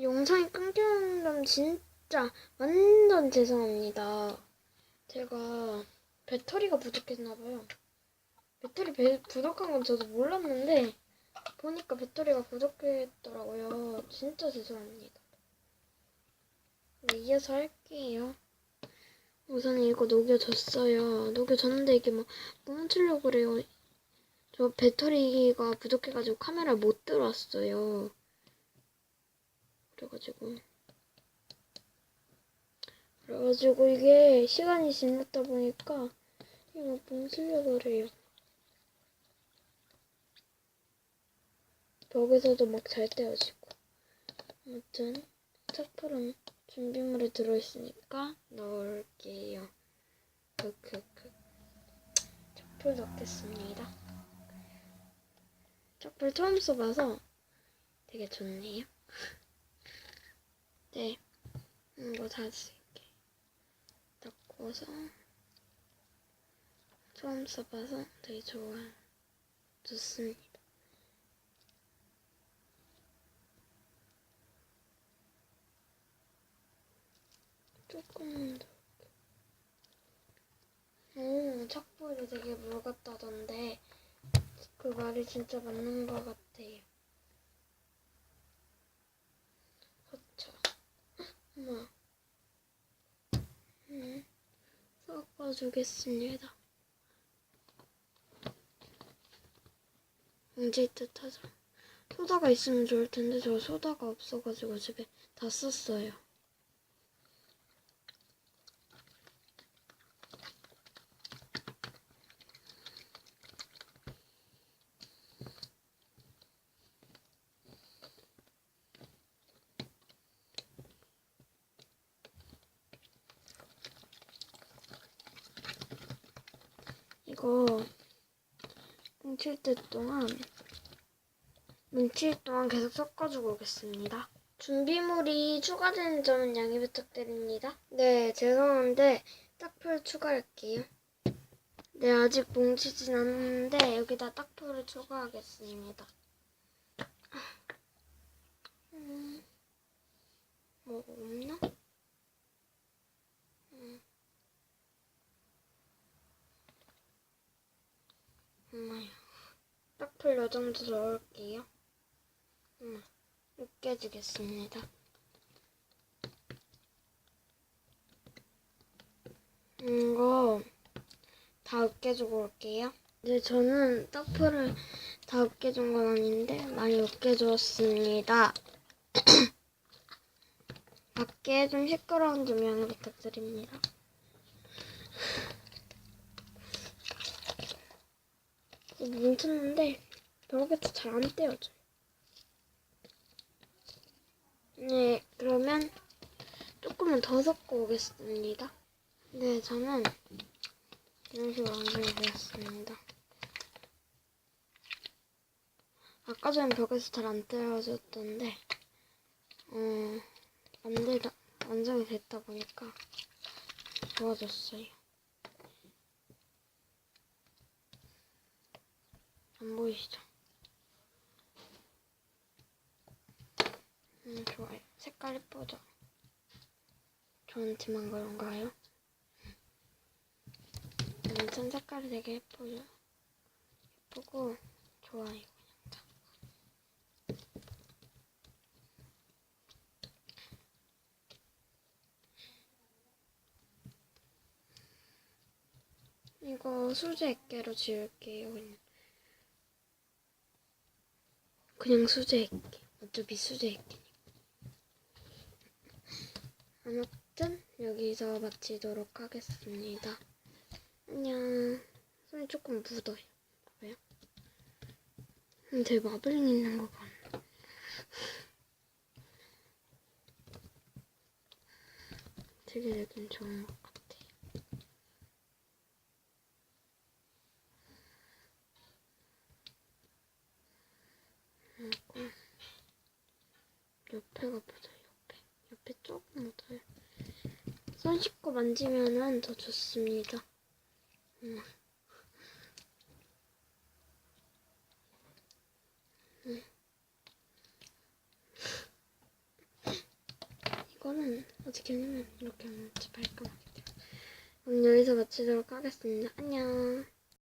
영상이 끊기는 점 진짜 완전 죄송합니다. 제가 배터리가 부족했나봐요. 배터리 배- 부족한 건 저도 몰랐는데 보니까 배터리가 부족했더라고요. 진짜 죄송합니다. 네, 이어서 할게요. 우선 이거 녹여줬어요. 녹여줬는데 이게 막 뭉치려고 그래요. 저 배터리가 부족해가지고 카메라 못 들어왔어요. 그래가지고 그래가지고 이게 시간이 지났다 보니까 이게 막 그래요. 벽에서도 막 잘 떼어지고 아무튼 착풀은 준비물에 들어있으니까 넣을게요. 크크크 착풀 넣겠습니다. 착풀 처음 써봐서 되게 좋네요. 네, 이거 다 쓸게. 닦고서 처음 써봐서 되게 좋아요. 좋습니다. 조금만 더. 오, 착보도 되게 물 같다던데 그 말이 진짜 맞는 것 같아요. 그쵸. 엄마. 음, 섞어주겠습니다. 뭉칠 듯 하죠. 소다가 있으면 좋을 텐데 저 소다가 없어가지고 집에 다 썼어요. 이거 뭉칠 때 동안 뭉칠 동안 계속 섞어주고 오겠습니다. 준비물이 추가되는 점은 양해 부탁드립니다. 네, 죄송한데 딱풀 추가할게요. 네, 아직 뭉치진 않았는데 여기다 딱풀을 추가하겠습니다. 음, 뭐 없나? 엄마야. 딱풀 요 정도 넣을게요. 엄마, 으깨주겠습니다. 이거 다 으깨주고 올게요. 이제 저는 딱풀을 다 으깨준 건 아닌데 많이 으깨주었습니다. 밖에 좀 시끄러운 점 양해 부탁드립니다. 뭉쳤는데 벽에서 잘안 떼어져요. 네, 그러면 조금만 더 섞어 오겠습니다. 네, 저는 이런 식으로 되었습니다. 아까 전에 벽에서 잘 안 떼어졌던데, 어, 만들다, 완성이 됐다 보니까 좋아졌어요. 안 보이시죠? 음, 좋아요. 색깔 예쁘죠? 저한테만 그런가요? 아무튼 색깔이 되게 예쁘죠? 예쁘고, 좋아요. 이거 수제 액계로 지울게요, 그냥. 그냥 수제 액계. 어차피 수제 액계 아무튼 여기서 마치도록 하겠습니다. 안녕. 손이 조금 묻어요. 왜요? 음, 되게 마블링 있는 거 같네. 되게 되긴 좋은 것 같아요. 그리고 옆에가 묻어요. 옆에. 옆에 조금 묻어요. 손 씻고 만지면은 더 좋습니다. 음. 음. 아니면 어떻게 하냐면 이렇게 하면 제 발가락이 돼요. 그럼 여기서 마치도록 하겠습니다. 안녕.